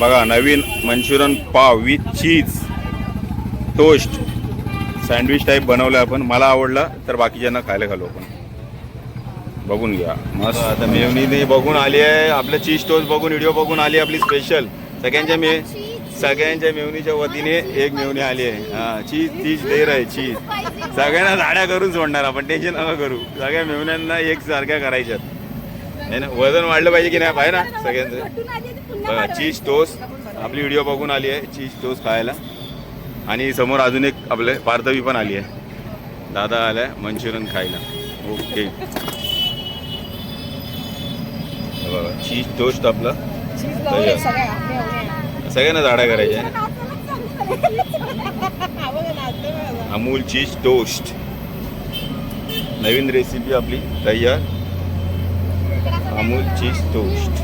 बघा नवीन manchurian pav with cheese toast sandwich type बनवलं आपण. मला आवडला तर बाकीच्यांना खायला घालू आपण. बघून घ्या. मस्त. आता मेवणी बघून आली आहे. आपलं चीज टोस्ट बघून व्हिडिओ बघून आली आपली स्पेशल सगळ्यांच्या मे सगळ्यांच्या मेवणीच्या वतीने एक मेवणी आली आहे. हा चीज चीज देर आहे चीज सगळ्यांना झाड्या करून सोडणार आपण. टेन्शन नका करू. सगळ्या मेवण्यांना एक सारख्या करायच्यात. आहे ना वजन वाढलं पाहिजे की नाही पाहिजे ना सगळ्यांचं. बघा चीज टोस्ट आपली व्हिडिओ बघून आली आहे चीज टोस्ट खायला. आणि समोर अजून एक आपले पार्थवी पण आली आहे. दादा आलाय मंचुरियन खायला. ओके बघा चीज टोस्ट आपलं. सगळ्यांना झाडा करायच्या अमूल चीज टोस्ट नवीन रेसिपी आपली तयार. Amul cheese toast.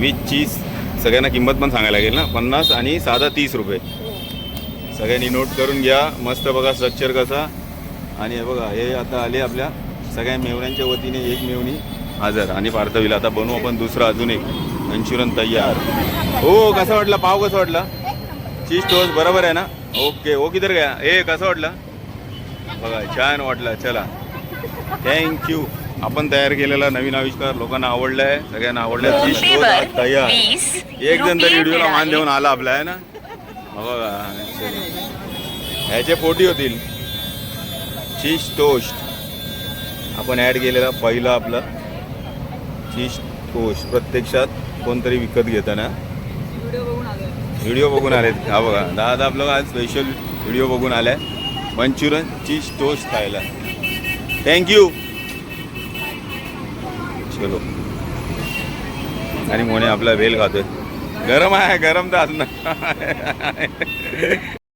With cheese सगळ्यांना किंमत पण सांगायला लागेल ना? पन्नास आणि साधा तीस रुपये. सगळ्यांनी नोट करून घ्या. मस्त बघा स्ट्रक्चर कसा. आणि हे बघा हे आता आले आपल्या सगळ्या मेवण्यांच्या वतीने एक मेवणी हजर आणि पार्थवीला आता बनवू आपण दुसरं अजून एक. मंचुरियन तयार. हो कसा वाटला? पाव कसा वाटला? चीज टोस्ट बरोबर आहे ना? ओके ओ किधर गया ए कसा वाटला? बघा छान वाटला. चला. थँक्यू आपण तयार केलेला नवीन आविष्कार लोकांना आवडलाय सगळ्यांना आवडलाय तयार. एक जण तरी व्हिडिओला मान देऊन आला आपला आहे ना? हो बघा. ह्याचे पोटी होतील. चीज टोस्ट आपण ॲड केलेला पहिला आपला. चीज टोस्ट प्रत्यक्षात कोणतरी विकत घेताना. व्हिडिओ बघून आलेत. हा बघा दादा आपलं आज स्पेशल व्हिडिओ बघून आलाय. मंचुरियन चीज टोस्ट खायला. थँक यू चलो. आणि मोने आपला वेल खातोय. गरम आहे गरम तर असणार